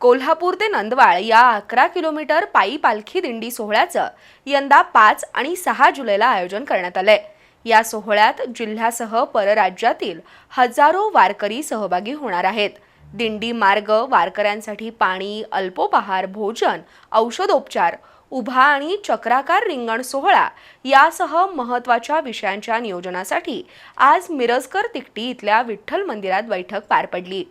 कोल्हापूर ते नंदवाळ या अकरा किलोमीटर पायी पालखी दिंडी सोहळ्याचं यंदा पाच आणि सहा जुलैला आयोजन करण्यात आलंय. या सोहळ्यात जिल्ह्यासह परराज्यातील हजारो वारकरी सहभागी होणार आहेत. दिंडी मार्ग वारकऱ्यांसाठी पाणी अल्पोपहार भोजन औषधोपचार उभा आणि चक्राकार रिंगण सोहळा यासह महत्त्वाच्या विषयांच्या नियोजनासाठी आज मिरजकर तिकटी इथल्या विठ्ठल मंदिरात बैठक पार पडली.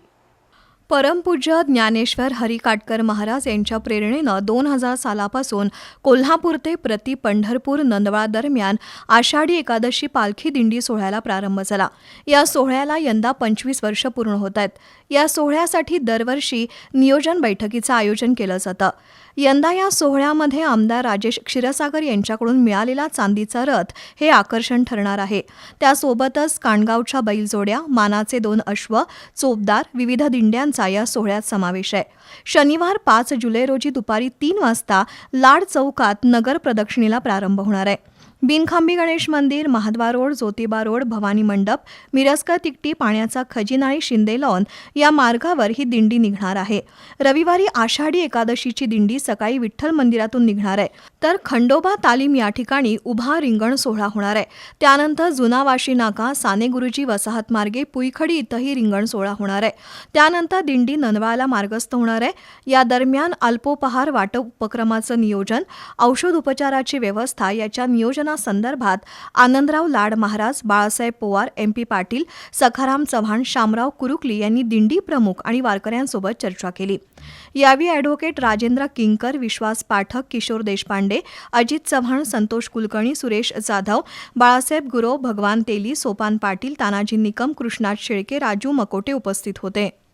परमपूज्य ज्ञानेश्वर हरिकाटकर महाराज यांच्या प्रेरणेनं दोन हजार सालापासून कोल्हापूर ते प्रति पंढरपूर नंदवाळ दरम्यान आषाढी एकादशी पालखी दिंडी सोहळ्याला प्रारंभ झाला. या सोहळ्याला यंदा पंचवीस वर्ष पूर्ण होत आहेत. या सोहळ्यासाठी दरवर्षी नियोजन बैठकीचं आयोजन केलं जातं. यंदा या सोहळ्यामध्ये आमदार राजेश क्षीरसागर यांच्याकडून मिळालेला चांदीचा रथ हे आकर्षण ठरणार आहे. त्यासोबतच काणगावच्या बैलजोड्या मानाचे दोन अश्व चोपदार विविध दिंड्यांचा या सोहळ्यात समावेश आहे. शनिवार पाच जुलै रोजी दुपारी तीन वाजता लाड चौकात नगर प्रदक्षिणेला प्रारंभ होणार आहे. बिनखांबी गणेश मंदिर महाद्वार रोड ज्योतिबा रोड भवानी मंडप मिरस्कर तिकटी पाण्याचा खजिना आणि शिंदे लॉन या मार्गावर ही दिंडी निघणार आहे. रविवारी आषाढी एकादशीची दिंडी सकाळी विठ्ठल मंदिरातून निघणार आहे. तर खंडोबा तालीम या ठिकाणी उभा रिंगण सोहळा होणार आहे. त्यानंतर जुना वाशी नाका साने गुरुजी वसाहत मार्गे पुईखडी इथंही रिंगण सोहळा होणार आहे. त्यानंतर दिंडी नंदवाळला मार्गस्थ होणार आहे. या दरम्यान अल्पोपहार वाटप उपक्रमाचं नियोजन औषध उपचाराची व्यवस्था याच्या नियोजन संदर्भात आनंदराव लाड महाराज बाळासाहेब पोवार एम पी पाटील सखाराम चव्हाण शामराव कुरुकली यांनी दिंडी प्रमुख आणि वारकऱ्यांसोबत चर्चा केली. यावेळी ॲडव्होकेट राजेंद्र किंकर विश्वास पाठक किशोर देशपांडे अजित चव्हाण संतोष कुलकर्णी सुरेश जाधव बाळासाहेब गुरव भगवान तेली सोपान पाटील तानाजी निकम कृष्णात शेळके राजू मकोटे उपस्थित होते.